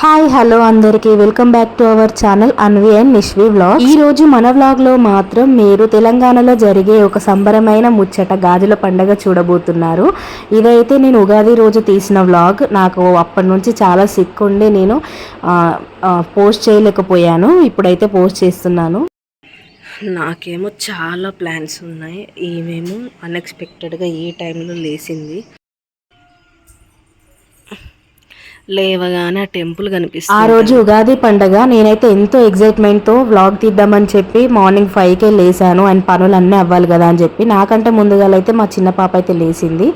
Hi hello అందరికీ. Welcome back to our channel Anvi and Nishvi vlog ఈ రోజు మన వ్లాగ్లో మాత్రం మీరు తెలంగాణలో జరిగే ఒక సంబరమైన ముచ్చట గాజుల పండగ చూడబోతున్నారు. ఇదైతే నేను ఉగాది రోజు తీసిన వ్లాగ్ నాకు అప్పటి నుంచి చాలా సిక్ ఉండి నేను పోస్ట్ చేయలేకపోయాను. ఇప్పుడైతే పోస్ట్ చేస్తున్నాను. నాకేమో చాలా ప్లాన్స్ ఉన్నాయి. ఈమెమో అన్ఎక్స్పెక్టెడ్గా ఈ టైంలో లేచింది లేవగానే ఆ టెంపుల్ కనిపిస్తుంది. ఆ రోజు ఉగాది పండగ నేనైతే ఎంతో ఎగ్జైట్మెంట్తో వ్లాగ్ తీద్దామని చెప్పి మార్నింగ్ ఫైవ్ కే లేసాను అండ్ పనులు అన్నీ అవ్వాలి కదా అని చెప్పి. నాకంటే ముందుగా అయితే మా చిన్న పాప అయితే లేచింది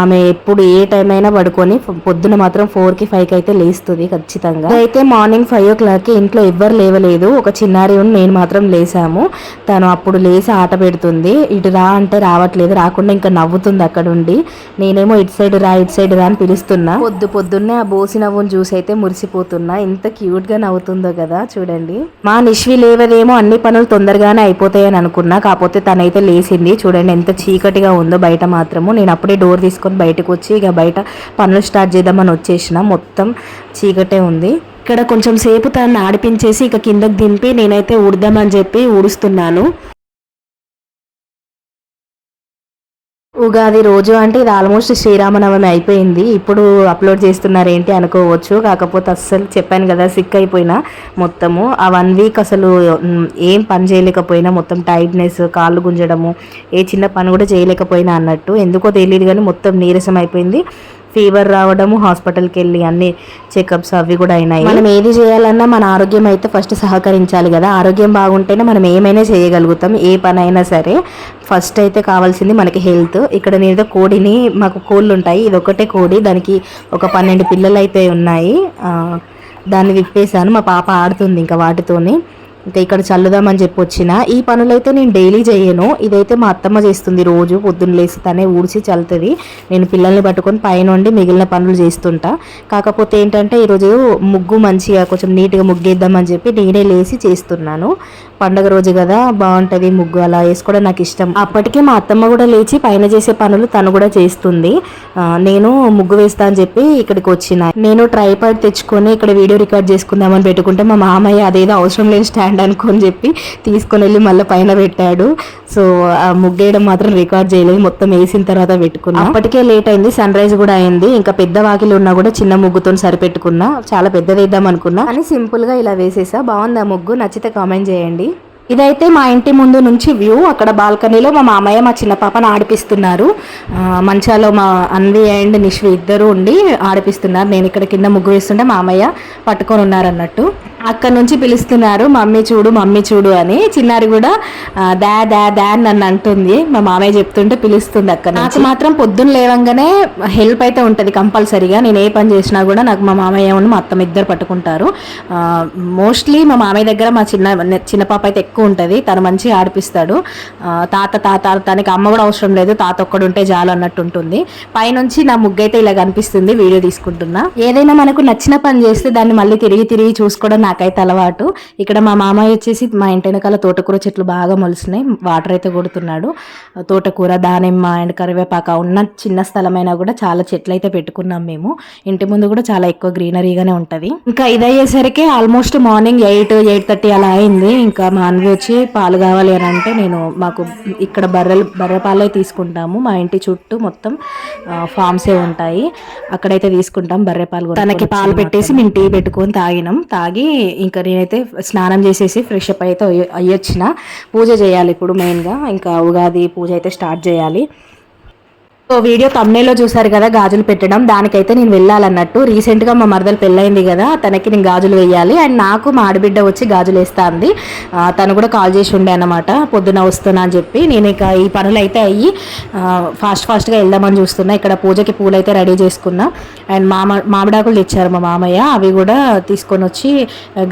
ఆమె ఎప్పుడు ఏ టైం అయినా పడుకొని పొద్దున మాత్రం ఫోర్కి ఫైవ్కి అయితే లేస్తుంది ఖచ్చితంగా. అయితే మార్నింగ్ ఫైవ్ ఓ క్లాక్కి ఇంట్లో ఎవ్వరు లేవలేదు. ఒక చిన్నారి ఉండి నేను మాత్రం లేసాము. తను అప్పుడు లేచి ఆట పెడుతుంది. ఇటు రా అంటే రావట్లేదు. రాకుండా ఇంకా నవ్వుతుంది అక్కడ ఉండి. నేనేమో ఇటు సైడ్ రా ఇటు సైడ్ రా అని పిలుస్తున్నా. పొద్దు పొద్దున్నే ఆ బోసి నవ్వును చూసి అయితే మురిసిపోతున్నా. ఎంత క్యూట్గా నవ్వుతుందో కదా చూడండి. మా నిష్వి లేవదేమో అన్ని పనులు తొందరగానే అయిపోతాయని అనుకున్నా. కాకపోతే తనైతే లేచింది. చూడండి ఎంత చీకటిగా ఉందో బయట మాత్రము. నేను అప్పుడే డోర్ తీసుకొని బయటకు వచ్చి ఇక బయట పనులు స్టార్ట్ చేద్దామని వచ్చేసిన. మొత్తం చీకటే ఉంది. ఇక్కడ కొంచెం సేపు తను ఆడిపించేసి ఇక కిందకి దింపి నేనైతే ఉడదామని చెప్పి ఊడుస్తున్నాను. ఉగాది రోజు అంటే ఇది ఆల్మోస్ట్ శ్రీరామనవమి అయిపోయింది. ఇప్పుడు అప్లోడ్ చేస్తున్నారు ఏంటి అనుకోవచ్చు. కాకపోతే అస్సలు చెప్పాను కదా సిక్ అయిపోయినా మొత్తము. ఆ వన్ వీక్ అసలు ఏం పని చేయలేకపోయినా మొత్తం టైట్నెస్ కాళ్ళు గుంజడము ఏ చిన్న పని కూడా చేయలేకపోయినా అన్నట్టు. ఎందుకో తెలియదు కానీ మొత్తం నీరసం అయిపోయింది. ఫీవర్ రావడము హాస్పిటల్కి వెళ్ళి అన్ని చెకప్స్ అవి కూడా అయినాయి. మనం ఏది చేయాలన్నా మన ఆరోగ్యం అయితే ఫస్ట్ సహకరించాలి కదా. ఆరోగ్యం బాగుంటేనే మనం ఏమైనా చేయగలుగుతాం ఏ పని అయినా సరే. ఫస్ట్ అయితే కావాల్సింది మనకి హెల్త్. ఇక్కడ నేను కోడిని మాకు కోళ్ళు ఉంటాయి ఇది ఒకటే కోడి. దానికి ఒక పన్నెండు పిల్లలు అయితే ఉన్నాయి దాన్ని విప్పేశాను. మా పాప ఆడుతుంది ఇంకా వాటితోని. ఇంకా ఇక్కడ చల్లుదామని చెప్పి వచ్చిన ఈ పనులైతే నేను డైలీ చేయను. ఇదైతే మా అత్తమ్మ చేస్తుంది రోజు పొద్దున్న లేసి తనే ఊడ్చి చల్లుతుంది. నేను పిల్లల్ని పట్టుకొని పైనుండి మిగిలిన పనులు చేస్తుంటా. కాకపోతే ఏంటంటే ఈరోజు ముగ్గు మంచిగా కొంచెం నీట్గా ముగ్గేద్దామని చెప్పి నేనే లేచి చేస్తున్నాను. పండగ రోజు కదా బాగుంటుంది ముగ్గు అలా వేసుకోవడం నాకు ఇష్టం. అప్పటికే మా అత్తమ్మ కూడా లేచి పైన చేసే పనులు తను కూడా చేస్తుంది. నేను ముగ్గు వేస్తా అని చెప్పి ఇక్కడికి వచ్చిన. నేను ట్రైపాడ్ తెచ్చుకొని ఇక్కడ వీడియో రికార్డ్ చేసుకుందామని పెట్టుకుంటే మా మామయ్య అదేదో అవసరం లేని స్టాండ్ అనుకొని చెప్పి తీసుకొని వెళ్ళి మళ్ళీ పైన పెట్టాడు. సో ఆ ముగ్గేయడం మాత్రం రికార్డ్ చేయలేదు. మొత్తం వేసిన తర్వాత పెట్టుకున్నా. అప్పటికే లేట్ అయింది సన్ రైజ్ కూడా అయింది. ఇంకా పెద్ద వాకిలి ఉన్నా కూడా చిన్న ముగ్గుతో సరిపెట్టుకున్నా. చాలా పెద్దది వేద్దాం అనుకున్నా. అని సింపుల్గా ఇలా వేసేసా. బాగుంది ఆ ముగ్గు? నచ్చితే కామెంట్ చేయండి. ఇదైతే మా ఇంటి ముందు నుంచి వ్యూ. అక్కడ బాల్కనీలో మా మామయ్య మా చిన్న పాపను ఆడిపిస్తున్నారు. మంచాలో మా అన్వి అండ్ నిష్వి ఇద్దరు ఉండి ఆడిపిస్తున్నారు. నేను ఇక్కడ కింద ముగ్గు వేస్తుంటే మామయ్య పట్టుకొని ఉన్నారు అన్నట్టు అక్కడ నుంచి పిలుస్తున్నారు మమ్మీ చూడు మమ్మీ చూడు అని. చిన్నారి కూడా దా దా దా అని నన్ను అంటుంది. మా మామయ్య చెప్తుంటే పిలుస్తుంది అక్కడ నాకు మాత్రం పొద్దున్న లేవంగానే హెల్ప్ అయితే ఉంటుంది కంపల్సరీగా. నేను ఏ పని చేసినా కూడా నాకు మా మామయ్య ఉండి మా అత్తమ్మ ఇద్దరు పట్టుకుంటారు. మోస్ట్లీ మా మామయ్య దగ్గర మా చిన్న చిన్న పాప అయితే ఎక్కువ ఉంటుంది. తను మంచిగా ఆడిపిస్తాడు. తాత తాత తనకి అమ్మ కూడా అవసరం లేదు. తాత ఒక్కడు ఉంటే చాలు అన్నట్టు ఉంటుంది. పైనుంచి నా ముగ్గు అయితే ఇలా కనిపిస్తుంది. వీడియో తీసుకుంటున్నా. ఏదైనా మనకు నచ్చిన పని చేస్తే దాన్ని మళ్ళీ తిరిగి తిరిగి చూసుకోవడం నాకైతే అలవాటు. ఇక్కడ మా మామయ్య వచ్చేసి మా ఇంటి వెనకాల తోటకూర చెట్లు బాగా మొలుస్తున్నాయి. వాటర్ అయితే కొడుతున్నాడు. తోటకూర దానిమ్మ అండ్ కరివేపాక ఉన్న చిన్న స్థలమైనా కూడా చాలా చెట్లు అయితే పెట్టుకున్నాం మేము. ఇంటి ముందు కూడా చాలా ఎక్కువ గ్రీనరీగానే ఉంటది. ఇంకా ఇది అయ్యేసరికి almost morning eight eight thirty అలా అయింది. ఇంకా మా అన్వి వచ్చి పాలు కావాలి అని అంటే నేను మాకు ఇక్కడ బర్రెలు బర్రె పాలే తీసుకుంటాము. మా ఇంటి చుట్టూ మొత్తం ఫామ్సే ఉంటాయి. అక్కడైతే తీసుకుంటాం బర్రె పాలు. తనకి పాలు పెట్టేసి మేము టీ పెట్టుకొని తాగినాం. తాగి ఇంకా నేనైతే స్నానం చేసేసి ఫ్రెష్ అప్ అయితే అయ్యొచ్చిన. పూజ చేయాలి ఇప్పుడు మెయిన్గా ఇంకా ఉగాది పూజ అయితే స్టార్ట్ చేయాలి. సో వీడియో తమ్నేలో చూసారు కదా గాజులు పెట్టడం. దానికైతే నేను వెళ్ళాలన్నట్టు. రీసెంట్గా మా మరదలు పెళ్ళైంది కదా తనకి నేను గాజులు వేయాలి. అండ్ నాకు మా ఆడబిడ్డ వచ్చి గాజులు వేస్తా అంది తను కూడా కాల్ చేసి ఉండే అనమాట పొద్దున వస్తున్నా అని చెప్పి. నేను ఇక ఈ పనులు అయితే అయ్యి ఫాస్ట్ ఫాస్ట్గా వెళ్దామని చూస్తున్నా. ఇక్కడ పూజకి పూలు అయితే రెడీ చేసుకున్నా. అండ్ మామ మామిడాకులు తెచ్చారు మా మామయ్య. అవి కూడా తీసుకొని వచ్చి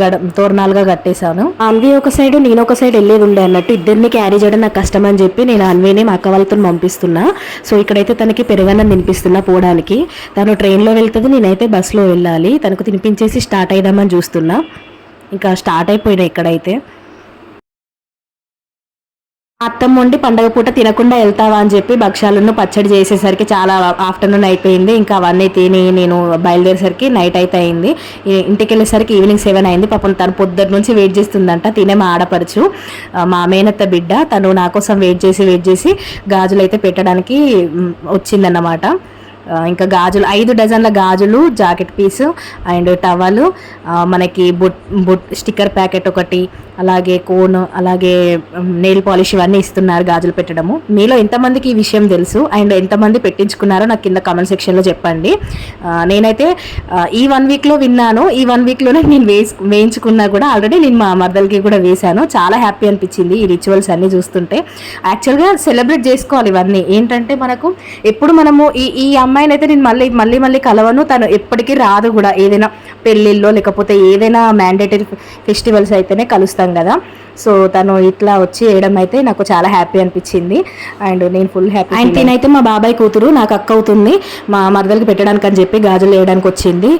గడ తోరణాలుగా కట్టేశాను. అన్వి ఒక సైడ్ నేను ఒక సైడ్ వెళ్ళేది ఉండే అన్నట్టు. ఇద్దరిని క్యారీ చేయడం నాకు కష్టం అని చెప్పి నేను అన్విని మా అక్క వాళ్ళతో పంపిస్తున్నా. సో ఇక్కడైతే తనకి పెరుగన్నం తినిపిస్తున్నా పోవడానికి. తను ట్రైన్లో వెళ్తుంది నేనైతే బస్సులో వెళ్ళాలి. తనకు తినిపించేసి స్టార్ట్ అయిదామని చూస్తున్నా. ఇంకా స్టార్ట్ అయిపోయినా ఇక్కడైతే. అత్తమ్మ ఉండి పండగ పూట తినకుండా వెళ్తావా అని చెప్పి భక్ష్యాలను పచ్చడి చేసేసరికి చాలా ఆఫ్టర్నూన్ అయిపోయింది. ఇంకా అవన్నీ తిని నేను బయలుదేరేసరికి నైట్ అయితే అయింది. ఇంటికి వెళ్ళేసరికి ఈవినింగ్ సెవెన్ అయింది. పాపం తను పొద్దున్న నుంచి వెయిట్ చేస్తుందంట. తినే మా ఆడపడుచు మా మేనత్త బిడ్డ తను నా కోసం వెయిట్ చేసి వెయిట్ చేసి గాజులు అయితే పెట్టడానికి వచ్చిందన్నమాట. ఇంకా గాజులు ఐదు డజన్ల గాజులు జాకెట్ పీసు అండ్ టవలు. మనకి బుట్ బుట్ స్టిక్కర్ ప్యాకెట్ ఒకటి అలాగే కోన్ అలాగే నెయిల్ పాలిష్ ఇవన్నీ ఇస్తున్నారు గాజులు పెట్టడము. మీలో ఎంతమందికి ఈ విషయం తెలుసు? అండ్ ఎంతమంది పెట్టించుకున్నారో నాకు కింద కామెంట్ సెక్షన్లో చెప్పండి. నేనైతే ఈ వన్ వీక్లో విన్నాను. ఈ వన్ వీక్లోనే నేను వేసు వేయించుకున్నా కూడా ఆల్రెడీ నేను మా మర్దలకి కూడా వేశాను. చాలా హ్యాపీ అనిపించింది ఈ రిచువల్స్ అన్నీ చూస్తుంటే. యాక్చువల్గా సెలబ్రేట్ చేసుకోవాలి ఇవన్నీ. ఏంటంటే మనకు ఎప్పుడు మనము ఈ ఈ అమ్మాయిని అయితే నేను మళ్ళీ మళ్ళీ మళ్ళీ కలవను. తను ఎప్పటికీ రాదు కూడా. ఏదైనా పెళ్ళిళ్ళో లేకపోతే ఏదైనా మ్యాండేటరీ ఫెస్టివల్స్ అయితేనే కలుస్తాం కదా. సో తను ఇట్లా వచ్చి వేయడం అయితే నాకు చాలా హ్యాపీ అనిపించింది. అండ్ నేను ఫుల్ హ్యాపీ అండ్ తినైతే మా బాబాయ్ కూతురు నాకు అక్క అవుతుంది. మా మరదలకి పెట్టడానికి అని చెప్పి గాజులు వేయడానికి వచ్చింది.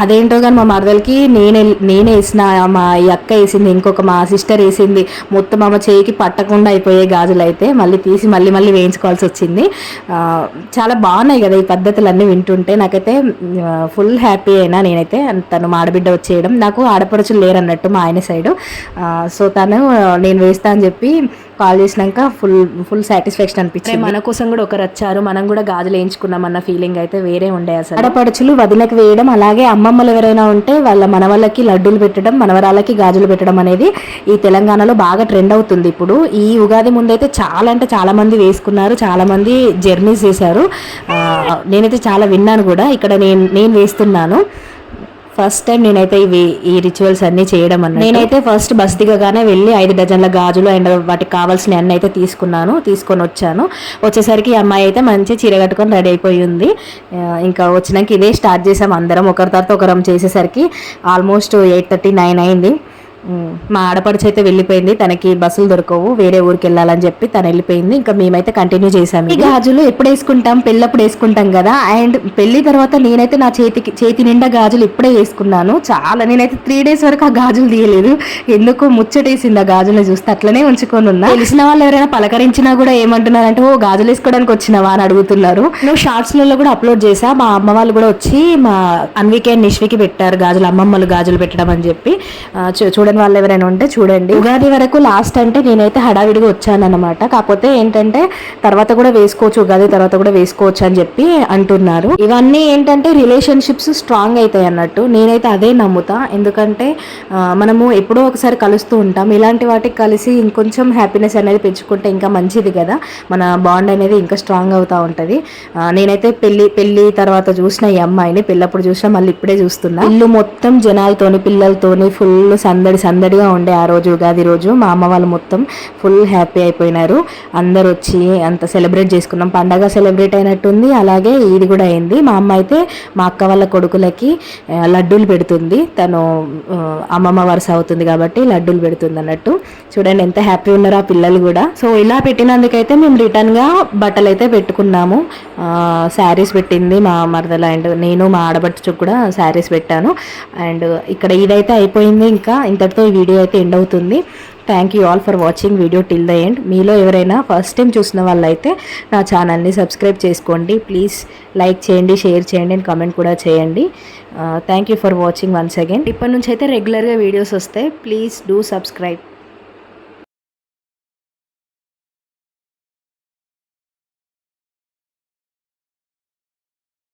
అదేంటో కానీ మా మరదలకి నేనే నేనే వేసిన మా ఈ అక్క వేసింది ఇంకొక మా సిస్టర్ వేసింది. మొత్తం ఆమె చేయికి పట్టకుండా అయిపోయే గాజులు అయితే. మళ్ళీ తీసి మళ్ళీ మళ్ళీ వేయించుకోవాల్సి వచ్చింది. చాలా బాగున్నాయి కదా ఈ పద్ధతులన్నీ వింటుంటే. నాకైతే ఫుల్ హ్యాపీ అయినా నేనైతే తను మా ఆడబిడ్డ వచ్చేయడం. నాకు ఆడపడుచులు లేరు అన్నట్టు మా ఆయన సైడు. సో తను నేను వేస్తా అని చెప్పి కాల్ చేసినాక ఫుల్ ఫుల్ సాటిస్ఫాక్షన్ అనిపించింది. మన కోసం కూడా ఒకరు వచ్చారు. మనం కూడా గాజులు వేయించుకున్నాం అన్న ఫీలింగ్ అయితే వేరే ఉండే అసలు. ఆడపడుచులు వదినకి వేయడం అలాగే అమ్మమ్మలు ఎవరైనా ఉంటే వాళ్ళ మనవళ్ళకి లడ్డూలు పెట్టడం మనవరాలకి గాజులు పెట్టడం అనేది ఈ తెలంగాణలో బాగా ట్రెండ్ అవుతుంది ఇప్పుడు. ఈ ఉగాది ముందైతే చాలా అంటే చాలా మంది వేసుకున్నారు చాలా మంది జర్నీస్ చేశారు. నేనైతే చాలా విన్నాను కూడా. ఇక్కడ నేను నేను వేస్తున్నాను. ఫస్ట్ టైం నేనైతే ఇవి ఈ రిచువల్స్ అన్ని చేయడం అన్న నేనైతే ఫస్ట్ బస్ దిగగానే వెళ్ళి ఐదు డజన్ల గాజులు అండ్ వాటికి కావాల్సిన అన్ని అయితే తీసుకున్నాను తీసుకొని వచ్చాను. వచ్చేసరికి ఈ అమ్మాయి అయితే మంచి చీర కట్టుకొని రెడీ అయిపోయి ఉంది. ఇంకా వచ్చినాక ఇదే స్టార్ట్ చేసాం అందరం. ఒకరి తర్వాత ఒకరం చేసేసరికి ఆల్మోస్ట్ ఎయిట్ థర్టీ నైన్ అయింది. మా ఆడపడుచు అయితే వెళ్ళిపోయింది. తనకి బస్సులు దొరకవు. వేరే ఊరికి వెళ్ళాలని చెప్పి తను వెళ్ళిపోయింది. ఇంకా మేమైతే కంటిన్యూ చేసాము ఈ గాజులు ఎప్పుడు వేసుకుంటాం పెళ్ళప్పుడు వేసుకుంటాం కదా. అండ్ పెళ్ళి తర్వాత నేనైతే నా చేతికి చేతి నిండా గాజులు ఇప్పుడే వేసుకున్నాను. చాలా నేనైతే త్రీ డేస్ వరకు ఆ గాజులు తీయలేదు. ఎందుకు ముచ్చటేసింది ఆ గాజులు చూస్తే. అట్లనే ఉంచుకొని ఉన్నా. తెలిసిన వాళ్ళు ఎవరైనా పలకరించినా కూడా ఏమంటున్నారంటే ఓ గాజులు వేసుకోవడానికి వచ్చినావా? అని అడుగుతున్నారు. నువ్వు షార్ట్స్లలో కూడా అప్లోడ్ చేసా? మా అమ్మ వాళ్ళు కూడా వచ్చి మా అన్వికే నిష్వికి పెట్టారు గాజులు. అమ్మమ్మలు గాజులు పెట్టడం అని చెప్పి. ఆ, చూ- చూడని వాళ్ళు ఎవరైనా ఉంటే చూడండి. ఉగాది వరకు లాస్ట్ అంటే నేనైతే హడావిడిగా వచ్చాను అనమాట కాకపోతే ఏంటంటే తర్వాత కూడా వేసుకోవచ్చు ఉగాది తర్వాత కూడా వేసుకోవచ్చు అని చెప్పి అంటున్నారు. ఇవన్నీ ఏంటంటే రిలేషన్షిప్స్ స్ట్రాంగ్ అవుతాయి అన్నట్టు. నేనైతే అదే నమ్ముతా. ఎందుకంటే మనము ఎప్పుడో ఒకసారి కలుస్తూ ఉంటాం. ఇలాంటి వాటికి కలిసి ఇంకొంచెం హ్యాపీనెస్ అనేది పెంచుకుంటే ఇంకా మంచిది కదా. మన బాండ్ అనేది ఇంకా స్ట్రాంగ్ అవుతూ ఉంటుంది. నేనైతే పెళ్ళి పెళ్ళి తర్వాత చూసిన ఈ అమ్మాయిని పెళ్ళప్పుడు చూసినా మళ్ళీ ఇప్పుడే చూస్తున్నా. ఇల్లు మొత్తం జనాలతోని పిల్లలతోని ఫుల్ సందడి సందడిగా ఉండే ఆ రోజు ఉగాది రోజు మా అమ్మ వాళ్ళు మొత్తం ఫుల్ హ్యాపీ అయిపోయినారు. అందరు వచ్చి అంత సెలబ్రేట్ చేసుకున్నాం. పండగ సెలబ్రేట్ అయినట్టుంది. అలాగే ఇది కూడా అయింది. మా అమ్మ అయితే మా అక్క వాళ్ళ కొడుకులకి లడ్డూలు పెడుతుంది. తను అమ్మమ్మ వరుస అవుతుంది కాబట్టి లడ్డూలు పెడుతుంది అన్నట్టు. చూడండి ఎంత హ్యాపీ ఉన్నారు ఆ పిల్లలు కూడా. సో ఇలా పెట్టినందుకైతే మేము రిటర్న్గా బట్టలు అయితే పెట్టుకున్నాము. శారీస్ పెట్టింది మా మరదల అండ్ నేను మా ఆడబట్టు కూడా శారీస్ పెట్టాను. అండ్ ఇక్కడ ఇదైతే అయిపోయింది. ఇంకా ఇంత ఇంతటితో ఈ వీడియో అయితే ఎండ్ అవుతుంది. Thank you all for watching video till the end మీలో ఎవరైనా ఫస్ట్ టైం చూసిన వాళ్ళైతే నా ఛానల్ని సబ్స్క్రైబ్ చేసుకోండి. ప్లీజ్ లైక్ చేయండి షేర్ చేయండి అండ్ కామెంట్ కూడా చేయండి. Thank you for watching once again ఇప్పటి నుంచి అయితే రెగ్యులర్గా వీడియోస్ వస్తాయి. Please do subscribe